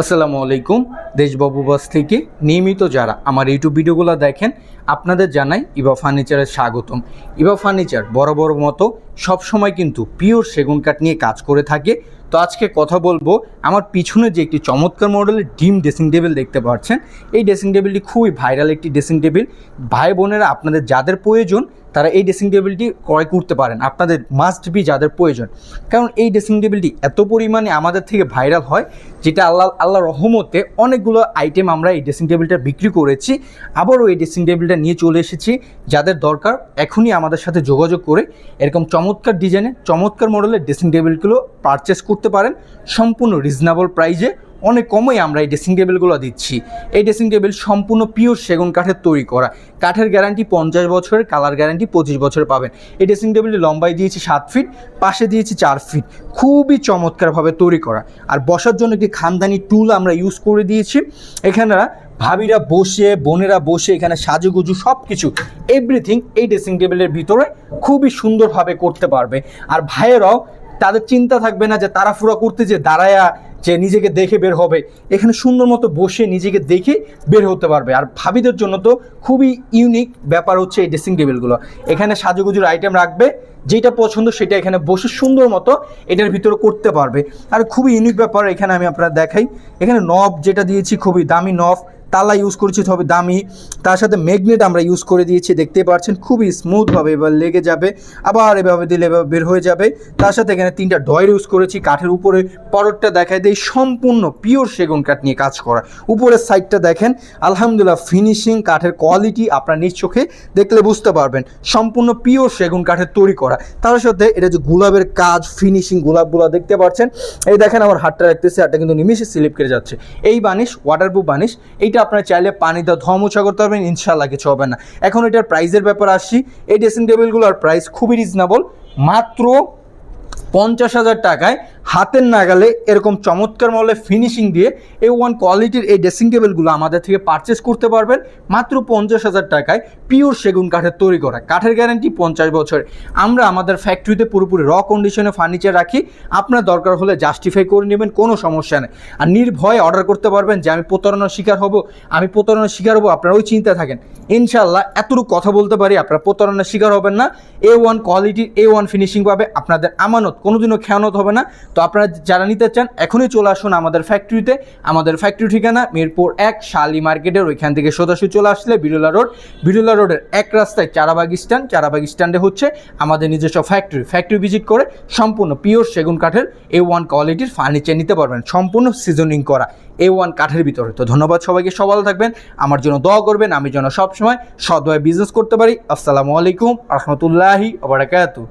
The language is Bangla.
আসসালামু আলাইকুম, দেশবাবু বাস থেকে। নিয়মিত যারা আমার ইউটিউব ভিডিওগুলো দেখেন, আপনাদের জানাই ইবা ফার্নিচারের স্বাগতম। ইবা ফার্নিচার বড় বড় মতো সবসময় কিন্তু পিওর সেগুন কাঠ নিয়ে কাজ করে থাকে। তো আজকে কথা বলব আমার পিছনে যে একটি চমৎকার মডেলের ডিম ড্রেসিং টেবিল দেখতে পাচ্ছেন। এই ড্রেসিং টেবিলটি খুবই ভাইরাল একটি ড্রেসিং টেবিল। ভাই বোনেরা, আপনাদের যাদের প্রয়োজন তারা এই ড্রেসিং টেবিলটি ক্রয় করতে পারেন। আপনাদের মাস্ট বি যাদের প্রয়োজন। কারণ এই ড্রেসিং টেবিলটি এত পরিমাণে আমাদের থেকে ভাইরাল হয়, যেটা আল্লাহ আল্লাহ রহমতে অনেকগুলো আইটেম আমরা এই ড্রেসিং টেবিলটা বিক্রি করেছি। আবারও এই ড্রেসিং টেবিলটা নিয়ে চলে এসেছি। যাদের দরকার, এখনই আমাদের সাথে যোগাযোগ করে এরকম চমৎকার ডিজাইনে চমৎকার মডেলের ড্রেসিং টেবিলগুলো পারচেস করতে পারেন। সম্পূর্ণ রিজনেবল প্রাইজে অনেক কমই আমরা এই ড্রেসিং টেবিলগুলো দিচ্ছি। এই ড্রেসিং টেবিল সম্পূর্ণ পিওর সেগুন কাঠের তৈরি করা। কাঠের গ্যারান্টি পঞ্চাশ বছরের কালার গ্যারান্টি পঁচিশ বছর পাবেন। এই ড্রেসিং টেবিলটি লম্বায় দিয়েছি সাত ফিট পাশে দিয়েছি চার ফিট খুবই চমৎকারভাবে তৈরি করা। আর বসার জন্য একটি খানদানি টুল আমরা ইউজ করে দিয়েছি। এখানেরা ভাবিরা বসে, বোনেরা বসে এখানে সাজুগুজু সব কিছু এভরিথিং এই ড্রেসিং টেবিলের ভিতরে খুবই সুন্দরভাবে করতে পারবে। আর ভাইয়েরাও তাদের চিন্তা থাকবে না যে তাড়াফুড়া করতে যে দাঁড়ায়া যে নিজেকে দেখে বের হবে। এখানে সুন্দর মতো বসে নিজেকে দেখে বের হতে পারবে। আর ভাবিদের জন্য তো খুবই ইউনিক ব্যাপার হচ্ছে এই ড্রেসিং টেবিলগুলো এখানে সাজুগুজুর আইটেম রাখবে যেটা পছন্দ সেটা এখানে বসে সুন্দর মতো এটার ভিতরে করতে পারবে। আর খুবই ইউনিক ব্যাপার এখানে আমি আপনার দেখাই। এখানে নব যেটা দিয়েছি খুবই দামি নব তালা ইউজ করেছি তবে দামি। তার সাথে ম্যাগনেট আমরা ইউজ করে দিয়েছি, দেখতে পাচ্ছেন, খুবই স্মুথভাবে এবার লেগে যাবে। আবার এভাবে দিলে এভাবে বের হয়ে যাবে। তার সাথে এখানে তিনটা ডয়ের ইউজ করেছি, কাঠের উপরে পরটটা দেখায় দেয় সম্পূর্ণ পিওর সেগুন কাঠ নিয়ে কাজ করা। উপরের সাইডটা দেখেন, আলহামদুলিল্লাহ ফিনিশিং কাঠের কোয়ালিটি আপনার নিজ চোখে দেখলে বুঝতে পারবেন। সম্পূর্ণ পিওর সেগুন কাঠের তৈরি করা। তার সাথে এটা যে গোলাপের কাজ ফিনিশিং গোলাপগুলো দেখতে পাচ্ছেন, এই দেখেন আমার হাতটা রাখতেছে, হাতটা কিন্তু নিমিশে স্লিপ কেটে যাচ্ছে। এই বানিশ ওয়াটারপ্রুফ বানিশ, এইটা আপনারা চাইলে পানি পানিতে মোছা করতে পারবেন ইনশাল্লাহ কিছু হবে না। এখন এটার প্রাইসের ব্যাপার আসছি। এই ড্রেসিং টেবিলগুলোর প্রাইস খুবই রিজনেবল মাত্র পঞ্চাশ হাজার টাকায় হাতের নাগালে এরকম চমৎকার মলে ফিনিশিং দিয়ে এ ওয়ান কোয়ালিটির এই ড্রেসিং টেবিলগুলো আমাদের থেকে পারচেস করতে পারবেন। মাত্র পঞ্চাশ হাজার টাকায় পিওর সেগুন কাঠের তৈরি করা। কাঠের গ্যারান্টি পঞ্চাশ বছর আমরা আমাদের ফ্যাক্টরিতে পুরোপুরি র কন্ডিশনে ফার্নিচার রাখি। আপনার দরকার হলে জাস্টিফাই করে নেবেন, কোনো সমস্যা নেই। আর নির্ভয়ে অর্ডার করতে পারবেন যে, আমি প্রতারণার শিকার হব, আমি প্রতারণার শিকার হব। আপনারা ওই চিন্তা থাকেন। ইনশাল্লাহ এতটুকু কথা বলতে পারি, আপনারা প্রতারণার শিকার হবেন না। এ ওয়ান কোয়ালিটির এ ওয়ান ফিনিশিং পাবে। আপনাদের আমানত, কোনোদিনও খেয়ানত হবে না। তো আপনারা যারা নিতে চান, এখনই চলে আসুন আমাদের ফ্যাক্টরিতে আমাদের ফ্যাক্টরি ঠিকানা মিরপুর এক শালি মার্কেটের ওইখান থেকে সোজাসুজি চলে আসলে বিরুলা রোড। বিরুলা রোডের এক রাস্তায় চারাবাগ স্ট্যান্ড। চারাবাগ স্ট্যান্ডে হচ্ছে আমাদের নিজস্ব ফ্যাক্টরি ফ্যাক্টরি ভিজিট করে সম্পূর্ণ পিওর সেগুন কাঠের এ ওয়ান কোয়ালিটির ফার্নিচার নিতে পারবেন। সম্পূর্ণ সিজনিং করা এ ওয়ান কাঠের ভিতরে। তো ধন্যবাদ সবাইকে। সবাই থাকবেন। আমার জন্য দোয়া করবেন। আমি যেন সবসময় সদভাবে বিজনেস করতে পারি। আসসালামু আলাইকুম। রহমতুল্লাহি আবরাকাতু